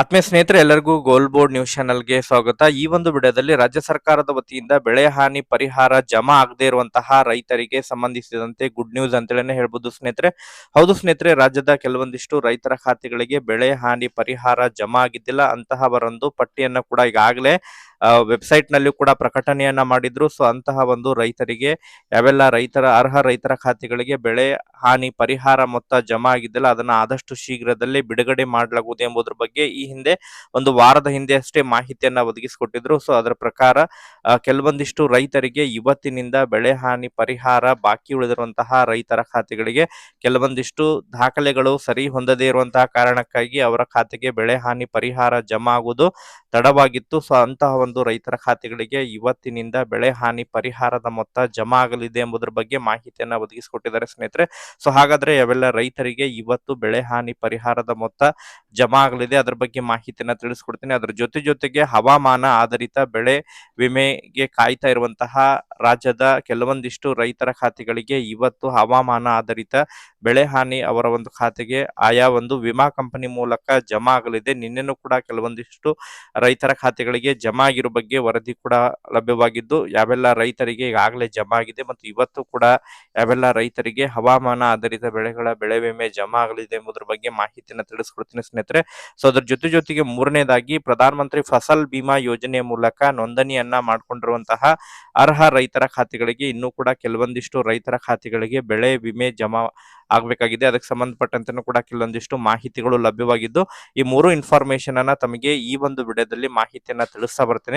ಆತ್ಮೀಯ ಸ್ನೇಹಿತರೆ, ಎಲ್ಲರಿಗೂ ಗೋಲ್ ಬೋರ್ಡ್ ನ್ಯೂಸ್ ಚಾನಲ್ಗೆ ಸ್ವಾಗತ. ಈ ಒಂದು ವಿಡಿಯೋದಲ್ಲಿ ರಾಜ್ಯ ಸರ್ಕಾರದ ವತಿಯಿಂದ ಬೆಳೆ ಹಾನಿ ಪರಿಹಾರ ಜಮಾ ಆಗದೇ ಇರುವಂತಹ ರೈತರಿಗೆ ಸಂಬಂಧಿಸಿದಂತೆ ಗುಡ್ ನ್ಯೂಸ್ ಅಂತೇಳಿ ಹೇಳ್ಬೋದು ಸ್ನೇಹಿತರೆ. ಹೌದು ಸ್ನೇಹಿತರೆ, ರಾಜ್ಯದ ಕೆಲವೊಂದಿಷ್ಟು ರೈತರ ಖಾತೆಗಳಿಗೆ ಬೆಳೆ ಹಾನಿ ಪರಿಹಾರ ಜಮಾ ಆಗಿದ್ದಿಲ್ಲ. ಅಂತಹವರೊಂದು ಪಟ್ಟಿಯನ್ನು ಕೂಡ ಈಗಾಗಲೇ ವೆಬ್ಸೈಟ್ನಲ್ಲಿ ಕೂಡ ಪ್ರಕಟಣೆಯನ್ನ ಮಾಡಿದ್ರು. ಸೊ ಅಂತಹ ಒಂದು ರೈತರಿಗೆ, ಯಾವೆಲ್ಲ ರೈತರ, ಅರ್ಹ ರೈತರ ಖಾತೆಗಳಿಗೆ ಬೆಳೆ ಹಾನಿ ಪರಿಹಾರ ಮೊತ್ತ ಜಮಾ ಆಗಿದ್ದಿಲ್ಲ ಅದನ್ನ ಆದಷ್ಟು ಶೀಘ್ರದಲ್ಲೇ ಬಿಡುಗಡೆ ಮಾಡಲಾಗುವುದು ಎಂಬುದರ ಬಗ್ಗೆ ಈ ಹಿಂದೆ ಒಂದು ವಾರದ ಹಿಂದೆ ಅಷ್ಟೇ ಮಾಹಿತಿಯನ್ನ ಒದಗಿಸಿಕೊಟ್ಟಿದ್ರು. ಸೊ ಅದರ ಪ್ರಕಾರ ಕೆಲವೊಂದಿಷ್ಟು ರೈತರಿಗೆ ಇವತ್ತಿನಿಂದ ಬೆಳೆ ಹಾನಿ ಪರಿಹಾರ ಬಾಕಿ ಉಳಿದಿರುವಂತಹ ರೈತರ ಖಾತೆಗಳಿಗೆ ಕೆಲವೊಂದಿಷ್ಟು ದಾಖಲೆಗಳು ಸರಿ ಹೊಂದದೇ ಇರುವಂತಹ ಕಾರಣಕ್ಕಾಗಿ ಅವರ ಖಾತೆಗೆ ಬೆಳೆ ಹಾನಿ ಪರಿಹಾರ ಜಮಾ ಆಗುವುದು ತಡವಾಗಿತ್ತು. ಸೊ ಅಂತಹ ಒಂದು ರೈತರ ಖಾತೆಗಳಿಗೆ ಇವತ್ತಿನಿಂದ ಬೆಳೆ ಹಾನಿ ಪರಿಹಾರದ ಮೊತ್ತ ಜಮಾ ಆಗಲಿದೆ ಎಂಬುದರ ಬಗ್ಗೆ ಮಾಹಿತಿಯನ್ನ ಒದಗಿಸಿಕೊಟ್ಟಿದ್ದಾರೆ ಸ್ನೇಹಿತರೆ. ಸೊ, ಹಾಗಾದ್ರೆ ಅವೆಲ್ಲ ರೈತರಿಗೆ ಇವತ್ತು ಬೆಳೆ ಹಾನಿ ಪರಿಹಾರದ ಮೊತ್ತ ಜಮಾ ಆಗಲಿದೆ. ಅದರ ಬಗ್ಗೆ ಮಾಹಿತಿಯನ್ನ ತಿಳಿಸ್ಕೊಡ್ತೀನಿ. ಅದರ ಜೊತೆ ಜೊತೆಗೆ ಹವಾಮಾನ ಆಧಾರಿತ ಬೆಳೆ ವಿಮೆಗೆ ಕಾಯ್ತಾ ಇರುವಂತಹ ರಾಜ್ಯದ ಕೆಲವೊಂದಿಷ್ಟು ರೈತರ ಖಾತೆಗಳಿಗೆ ಇವತ್ತು ಹವಾಮಾನ ಆಧಾರಿತ ಬೆಳೆ ಹಾನಿ ಅವರ ಒಂದು ಖಾತೆಗೆ ಆಯಾ ಒಂದು ವಿಮಾ ಕಂಪನಿ ಮೂಲಕ ಜಮಾ ಆಗಲಿದೆ. ನಿನ್ನೆನೂ ಕೂಡ ಕೆಲವೊಂದಿಷ್ಟು ರೈತರ ಖಾತೆಗಳಿಗೆ ಜಮಾ ಆಗಿರೋ ಬಗ್ಗೆ ವರದಿ ಕೂಡ ಲಭ್ಯವಾಗಿದ್ದು, ಯಾವೆಲ್ಲ ರೈತರಿಗೆ ಈಗಾಗಲೇ ಜಮಾ ಆಗಿದೆ ಮತ್ತು ಇವತ್ತು ಕೂಡ ಯಾವೆಲ್ಲ ರೈತರಿಗೆ ಹವಾಮಾನ ಆಧಾರಿತ ಬೆಳೆಗಳ ಬೆಳೆ ವಿಮೆ ಜಮಾ ಆಗಲಿದೆ ಎಂಬುದರ ಬಗ್ಗೆ ಮಾಹಿತಿಯನ್ನು ತಿಳಿಸ್ಕೊಡ್ತೀನಿ ಸ್ನೇಹಿತರೆ. ಸೊ ಅದ್ರ ಜೊತೆ ಜೊತೆಗೆ ಮೂರನೇದಾಗಿ ಪ್ರಧಾನಮಂತ್ರಿ ಫಸಲ್ ಬಿಮಾ ಯೋಜನೆಯ ಮೂಲಕ ನೋಂದಣಿಯನ್ನ ಮಾಡಿಕೊಂಡಿರುವಂತಹ ಅರ್ಹ ರೈತರ ಖಾತೆಗಳಿಗೆ ಇನ್ನೂ ಕೂಡ ಕೆಲವೊಂದಿಷ್ಟು ರೈತರ ಖಾತೆಗಳಿಗೆ ಬೆಳೆ ವಿಮೆ ಜಮಾ ಆಗಬೇಕಾಗಿದೆ. ಅದಕ್ಕೆ ಸಂಬಂಧಪಟ್ಟಂತೆ ಕೂಡ ಕೆಲವೊಂದಿಷ್ಟು ಮಾಹಿತಿಗಳು ಲಭ್ಯವಾಗಿದ್ದು, ಈ ಮೂರು ಇನ್ಫಾರ್ಮೇಶನ್ ಅನ್ನ ತಮಗೆ ಈ ಒಂದು ವಿಡಿಯೋದಲ್ಲಿ ಮಾಹಿತಿಯನ್ನ ತಿಳಿಸ್ತಾ ಬರ್ತೇನೆ.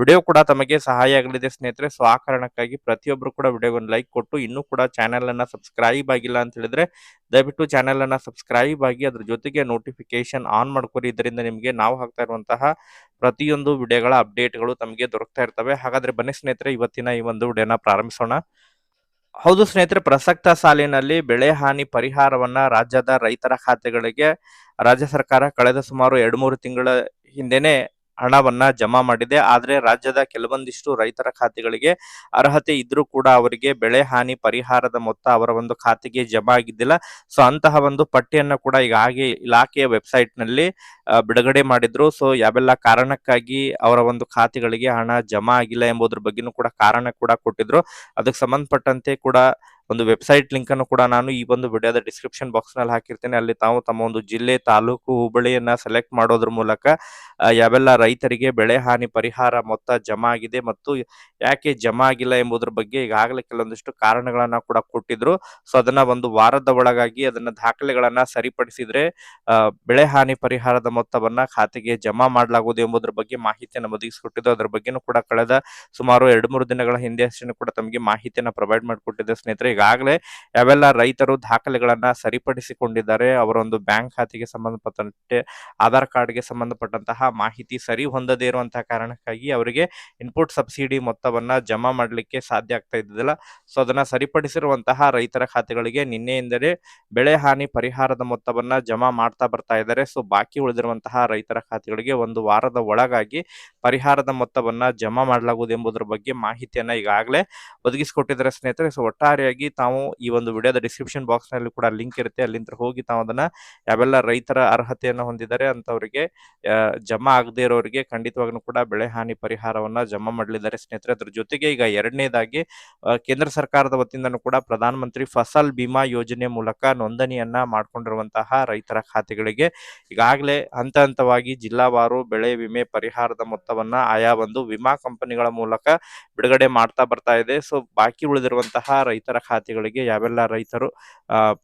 ವಿಡಿಯೋ ಕೂಡ ತಮಗೆ ಸಹಾಯ ಆಗಲಿದೆ ಸ್ನೇಹಿತರೆ. ಸೊ ಆ ಕಾರಣಕ್ಕಾಗಿ ಪ್ರತಿಯೊಬ್ಬರು ಕೂಡ ವಿಡಿಯೋಗೊಂದು ಲೈಕ್ ಕೊಟ್ಟು, ಇನ್ನೂ ಕೂಡ ಚಾನೆಲ್ ಅನ್ನ ಸಬ್ಸ್ಕ್ರೈಬ್ ಆಗಿಲ್ಲ ಅಂತ ಹೇಳಿದ್ರೆ, ದಯವಿಟ್ಟು ಚಾನೆಲ್ ಅನ್ನ ಸಬ್ಸ್ಕ್ರೈಬ್ ಆಗಿ ಅದ್ರ ಜೊತೆಗೆ ನೋಟಿಫಿಕೇಶನ್ ಆನ್ ಮಾಡ್ಕೊರಿ. ಇದರಿಂದ ನಿಮಗೆ ನಾವು ಹಾಕ್ತಾ ಇರುವಂತಹ ಪ್ರತಿಯೊಂದು ವಿಡಿಯೋಗಳ ಅಪ್ಡೇಟ್ಗಳು ತಮಗೆ ದೊರಕ್ತಾ ಇರ್ತವೆ. ಹಾಗಾದ್ರೆ ಬನ್ನಿ ಸ್ನೇಹಿತರೆ, ಇವತ್ತಿನ ಈ ಒಂದು ವಿಡಿಯೋನ ಪ್ರಾರಂಭಿಸೋಣ. ಹೌದು ಸ್ನೇಹಿತರೆ, ಪ್ರಸಕ್ತ ಸಾಲಿನಲ್ಲಿ ಬೆಳೆ ಹಾನಿ ಪರಿಹಾರವನ್ನ ರಾಜ್ಯದ ರೈತರ ಖಾತೆಗಳಿಗೆ, ರಾಜ್ಯ ಸರ್ಕಾರ ಕಳೆದ ಸುಮಾರು ಎರಡು ಮೂರು ತಿಂಗಳ ಹಿಂದೆನೆ ಹಣವನ್ನ ಜಮಾ ಮಾಡಿದೆ. ಆದ್ರೆ ರಾಜ್ಯದ ಕೆಲವೊಂದಿಷ್ಟು ರೈತರ ಖಾತೆಗಳಿಗೆ ಅರ್ಹತೆ ಇದ್ರೂ ಕೂಡ ಅವರಿಗೆ ಬೆಳೆ ಹಾನಿ ಪರಿಹಾರದ ಮೊತ್ತ ಅವರ ಒಂದು ಖಾತೆಗೆ ಜಮಾ ಆಗಿದ್ದಿಲ್ಲ. ಸೊ ಅಂತಹ ಒಂದು ಪಟ್ಟಿಯನ್ನ ಕೂಡ ಈಗ ಹಾಗೆ ಇಲಾಖೆಯ ವೆಬ್ಸೈಟ್ನಲ್ಲಿ ಬಿಡುಗಡೆ ಮಾಡಿದ್ರು. ಸೊ ಯಾವೆಲ್ಲ ಕಾರಣಕ್ಕಾಗಿ ಅವರ ಒಂದು ಖಾತೆಗಳಿಗೆ ಹಣ ಜಮಾ ಆಗಿಲ್ಲ ಎಂಬುದ್ರ ಬಗ್ಗೆನೂ ಕೂಡ ಕಾರಣ ಕೂಡ ಕೊಟ್ಟಿದ್ರು. ಅದಕ್ಕೆ ಸಂಬಂಧಪಟ್ಟಂತೆ ಕೂಡ ಒಂದು ವೆಬ್ಸೈಟ್ ಲಿಂಕ್ ಅನ್ನು ಕೂಡ ನಾನು ಈ ಒಂದು ವಿಡಿಯೋದ ಡಿಸ್ಕ್ರಿಪ್ಷನ್ ಬಾಕ್ಸ್ನಲ್ಲಿ ಹಾಕಿರ್ತೇನೆ. ಅಲ್ಲಿ ತಾವು ತಮ್ಮ ಒಂದು ಜಿಲ್ಲೆ, ತಾಲೂಕು ಹೋಬಳಿಯನ್ನ ಸೆಲೆಕ್ಟ್ ಮಾಡೋದ್ರ ಮೂಲಕ ಯಾವೆಲ್ಲ ರೈತರಿಗೆ ಬೆಳೆ ಹಾನಿ ಪರಿಹಾರ ಮೊತ್ತ ಜಮಾ ಆಗಿದೆ ಮತ್ತು ಯಾಕೆ ಜಮಾ ಆಗಿಲ್ಲ ಎಂಬುದ್ರ ಬಗ್ಗೆ ಈಗಾಗಲೇ ಕೆಲವೊಂದಿಷ್ಟು ಕಾರಣಗಳನ್ನ ಕೂಡ ಕೊಟ್ಟಿದ್ರು. ಸೊ ಅದನ್ನ ಒಂದು ವಾರದ ಒಳಗಾಗಿ ಅದನ್ನ ದಾಖಲೆಗಳನ್ನ ಸರಿಪಡಿಸಿದ್ರೆ ಬೆಳೆ ಹಾನಿ ಪರಿಹಾರದ ಮೊತ್ತವನ್ನ ಖಾತೆಗೆ ಜಮಾ ಮಾಡಲಾಗುವುದು ಎಂಬುದರ ಬಗ್ಗೆ ಮಾಹಿತಿಯನ್ನು ಒದಗಿಸಿಕೊಟ್ಟಿದ್ದು. ಅದರ ಬಗ್ಗೆನೂ ಕೂಡ ಕಳೆದ ಸುಮಾರು ಎರಡು, ಮೂರು ದಿನಗಳ ಹಿಂದೆ ಅಷ್ಟೇ ಕೂಡ ತಮಗೆ ಮಾಹಿತಿಯನ್ನ ಪ್ರೊವೈಡ್ ಮಾಡಿಕೊಟ್ಟಿದ್ದೆ ಸ್ನೇಹಿತರೆ. ಈಗಾಗಲೇ ಯಾವೆಲ್ಲ ರೈತರು ದಾಖಲೆಗಳನ್ನ ಸರಿಪಡಿಸಿಕೊಂಡಿದ್ದಾರೆ ಅವರ ಒಂದು ಬ್ಯಾಂಕ್ ಖಾತೆಗೆ ಸಂಬಂಧಪಟ್ಟಂತೆ ಆಧಾರ್ ಕಾರ್ಡ್ಗೆ ಸಂಬಂಧಪಟ್ಟಂತಹ ಮಾಹಿತಿ ಸರಿ ಹೊಂದದೇ ಇರುವಂತಹ ಕಾರಣಕ್ಕಾಗಿ ಅವರಿಗೆ ಇನ್ಪುಟ್ ಸಬ್ಸಿಡಿ ಮೊತ್ತವನ್ನ ಜಮಾ ಮಾಡಲಿಕ್ಕೆ ಸಾಧ್ಯ ಆಗ್ತಾ ಇದ್ದಿಲ್ಲ ಸೊ, ಅದನ್ನ ಸರಿಪಡಿಸಿರುವಂತಹ ರೈತರ ಖಾತೆಗಳಿಗೆ ನಿನ್ನೆಯಿಂದಲೇ ಬೆಳೆ ಹಾನಿ ಪರಿಹಾರದ ಮೊತ್ತವನ್ನ ಜಮಾ ಮಾಡ್ತಾ ಬರ್ತಾ ಇದ್ದಾರೆ. ಸೊ, ಬಾಕಿ ಉಳಿದಿರುವಂತಹ ರೈತರ ಖಾತೆಗಳಿಗೆ ಒಂದು ವಾರದ ಒಳಗಾಗಿ ಪರಿಹಾರದ ಮೊತ್ತವನ್ನ ಜಮಾ ಮಾಡಲಾಗುವುದು ಎಂಬುದರ ಬಗ್ಗೆ ಮಾಹಿತಿಯನ್ನ ಈಗಾಗಲೇ ಒದಗಿಸಿಕೊಟ್ಟಿದ್ದಾರೆ ಸ್ನೇಹಿತರೆ. ಸೊ, ಒಟ್ಟಾರೆಯಾಗಿ ತಾವು ಈ ಒಂದು ವಿಡಿಯೋದ ಡಿಸ್ಕ್ರಿಪ್ಷನ್ ಬಾಕ್ಸ್ನಲ್ಲಿ ಕೂಡ ಲಿಂಕ್ ಇರುತ್ತೆ. ಅಲ್ಲಿಂದ ಹೋಗಿ ತಾವು ಅದನ್ನ ಯಾವೆಲ್ಲ ರೈತರ ಅರ್ಹತೆಯನ್ನು ಹೊಂದಿದ್ದಾರೆ ಅಂತವರಿಗೆ ಜಮಾ ಆಗದೇ ಇರೋರಿಗೆ ಖಂಡಿತವಾಗ್ಲೂ ಕೂಡ ಬೆಳೆ ಹಾನಿ ಪರಿಹಾರವನ್ನ ಜಮಾ ಮಾಡಲಿದ್ದಾರೆ ಸ್ನೇಹಿತರೆ. ಅದ್ರ ಜೊತೆಗೆ ಈಗ ಎರಡನೇದಾಗಿ ಕೇಂದ್ರ ಸರ್ಕಾರದ ವತಿಯಿಂದನೂ ಕೂಡ ಪ್ರಧಾನ ಮಂತ್ರಿ ಫಸಲ್ ಬಿಮಾ ಯೋಜನೆ ಮೂಲಕ ನೋಂದಣಿಯನ್ನ ಮಾಡ್ಕೊಂಡಿರುವಂತಹ ರೈತರ ಖಾತೆಗಳಿಗೆ ಈಗಾಗಲೇ ಹಂತ ಹಂತವಾಗಿ ಜಿಲ್ಲಾವಾರು ಬೆಳೆ ವಿಮೆ ಪರಿಹಾರದ ಮೊತ್ತವನ್ನ ಆಯಾ ಒಂದು ವಿಮಾ ಕಂಪನಿಗಳ ಮೂಲಕ ಬಿಡುಗಡೆ ಮಾಡ್ತಾ ಬರ್ತಾ ಇದೆ. ಸೊ ಬಾಕಿ ಉಳಿದಿರುವಂತಹ ರೈತರ ಖಾತೆಗಳಿಗೆ ಯಾವೆಲ್ಲ ರೈತರು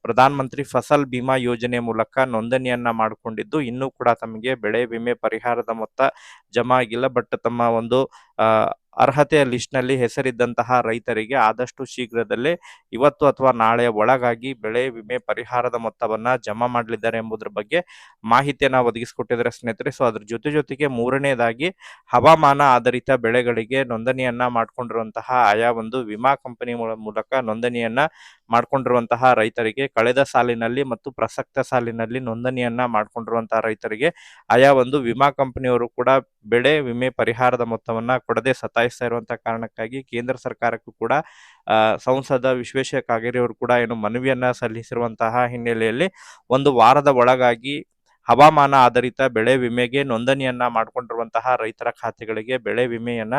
ಪ್ರಧಾನ ಮಂತ್ರಿ ಫಸಲ್ ಬಿಮಾ ಯೋಜನೆ ಮೂಲಕ ನೋಂದಣಿಯನ್ನ ಮಾಡಿಕೊಂಡಿದ್ದು, ಇನ್ನೂ ಕೂಡ ತಮಗೆ ಬೆಳೆ ವಿಮೆ ಪರಿಹಾರದ ಮೊತ್ತ ಜಮಾ ಆಗಿಲ್ಲ. ಬಟ್ ತಮ್ಮ ಒಂದು ಅರ್ಹತೆಯ ಲಿಸ್ಟ್ನಲ್ಲಿ ಹೆಸರಿದ್ದಂತಹ ರೈತರಿಗೆ ಆದಷ್ಟು ಶೀಘ್ರದಲ್ಲೇ ಇವತ್ತು ಅಥವಾ ನಾಳೆಯ ಒಳಗಾಗಿ ಬೆಳೆ ವಿಮೆ ಪರಿಹಾರದ ಮೊತ್ತವನ್ನ ಜಮಾ ಮಾಡಲಿದ್ದಾರೆ ಎಂಬುದರ ಬಗ್ಗೆ ಮಾಹಿತಿಯನ್ನ ಒದಗಿಸಿಕೊಟ್ಟಿದ್ದಾರೆ ಸ್ನೇಹಿತರೆ. ಸೊ, ಅದ್ರ ಜೊತೆ ಜೊತೆಗೆ ಮೂರನೇದಾಗಿ ಹವಾಮಾನ ಆಧಾರಿತ ಬೆಳೆಗಳಿಗೆ ನೋಂದಣಿಯನ್ನ ಮಾಡಿಕೊಂಡಿರುವಂತಹ ಆಯಾ ಒಂದು ವಿಮಾ ಕಂಪನಿ ಮೂಲಕ ನೋಂದಣಿಯನ್ನ ಮಾಡ್ಕೊಂಡಿರುವಂತಹ ರೈತರಿಗೆ ಕಳೆದ ಸಾಲಿನಲ್ಲಿ ಮತ್ತು ಪ್ರಸಕ್ತ ಸಾಲಿನಲ್ಲಿ ನೋಂದಣಿಯನ್ನ ಮಾಡಿಕೊಂಡಿರುವಂತಹ ರೈತರಿಗೆ ಆಯಾ ಒಂದು ವಿಮಾ ಕಂಪನಿಯವರು ಕೂಡ ಬೆಳೆ ವಿಮೆ ಪರಿಹಾರದ ಮೊತ್ತವನ್ನ ಕೊಡದೆ ಸತಾಯಿಸ್ತಾ ಇರುವಂತಹ ಕಾರಣಕ್ಕಾಗಿ ಕೇಂದ್ರ ಸರ್ಕಾರಕ್ಕೂ ಕೂಡ ಸಂಸದ ವಿಶ್ವೇಶ್ವರ ಕಾಗೇರಿ ಅವರು ಕೂಡ ಏನು ಮನವಿಯನ್ನ ಸಲ್ಲಿಸಿರುವಂತಹ ಹಿನ್ನೆಲೆಯಲ್ಲಿ ಒಂದು ವಾರದ ಒಳಗಾಗಿ ಹವಾಮಾನ ಆಧಾರಿತ ಬೆಳೆ ವಿಮೆಗೆ ನೋಂದಣಿಯನ್ನ ಮಾಡಿಕೊಂಡಿರುವಂತಹ ರೈತರ ಖಾತೆಗಳಿಗೆ ಬೆಳೆ ವಿಮೆಯನ್ನ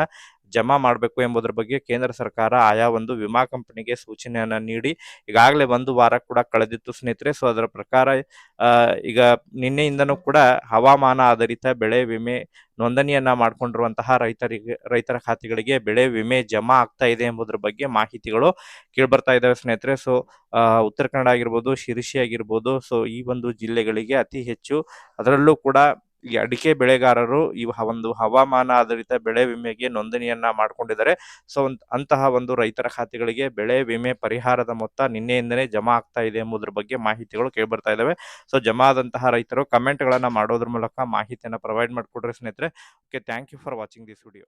ಜಮಾ ಮಾಡಬೇಕು ಎಂಬುದರ ಬಗ್ಗೆ ಕೇಂದ್ರ ಸರ್ಕಾರ ಆಯಾ ಒಂದು ವಿಮಾ ಕಂಪನಿಗೆ ಸೂಚನೆಯನ್ನು ನೀಡಿ, ಈಗಾಗಲೇ ಒಂದು ವಾರ ಕೂಡ ಕಳೆದಿತ್ತು ಸ್ನೇಹಿತರೆ. ಸೊ ಅದರ ಪ್ರಕಾರ ಈಗ ನಿನ್ನೆಯಿಂದನೂ ಕೂಡ ಹವಾಮಾನ ಆಧಾರಿತ ಬೆಳೆ ವಿಮೆ ನೋಂದಣಿಯನ್ನ ಮಾಡಿಕೊಂಡಿರುವಂತಹ ರೈತರಿಗೆ, ರೈತರ ಖಾತೆಗಳಿಗೆ ಬೆಳೆ ವಿಮೆ ಜಮಾ ಆಗ್ತಾ ಇದೆ ಎಂಬುದರ ಬಗ್ಗೆ ಮಾಹಿತಿಗಳು ಕೇಳ್ಬರ್ತಾ ಇದ್ದಾವೆ ಸ್ನೇಹಿತರೆ. ಸೊ ಉತ್ತರ ಕನ್ನಡ ಆಗಿರ್ಬೋದು, ಶಿರಸಿ ಆಗಿರ್ಬೋದು ಸೊ ಈ ಒಂದು ಜಿಲ್ಲೆಗಳಿಗೆ ಅತಿ ಹೆಚ್ಚು ಅದರಲ್ಲೂ ಕೂಡ ಈ ಅಡಿಕೆ ಬೆಳೆಗಾರರು ಈ ಒಂದು ಹವಾಮಾನ ಆಧಾರಿತ ಬೆಳೆ ವಿಮೆಗೆ ನೋಂದಣಿಯನ್ನ ಮಾಡ್ಕೊಂಡಿದ್ದಾರೆ. ಸೊ ಅಂತಹ ಒಂದು ರೈತರ ಖಾತೆಗಳಿಗೆ ಬೆಳೆ ವಿಮೆ ಪರಿಹಾರದ ಮೊತ್ತ ನಿನ್ನೆಯಿಂದನೇ ಜಮಾ ಆಗ್ತಾ ಇದೆ ಎಂಬುದರ ಬಗ್ಗೆ ಮಾಹಿತಿಗಳು ಕೇಳ್ಬರ್ತಾ ಇದಾವೆ. ಸೊ, ಜಮಾ ಆದಂತಹ ರೈತರು ಕಮೆಂಟ್ಗಳನ್ನ ಮಾಡೋದ್ರ ಮೂಲಕ ಮಾಹಿತಿಯನ್ನು ಪ್ರೊವೈಡ್ ಮಾಡಿಕೊಡ್ರಿ ಸ್ನೇಹಿತರೆ. Okay, thank you for watching this video.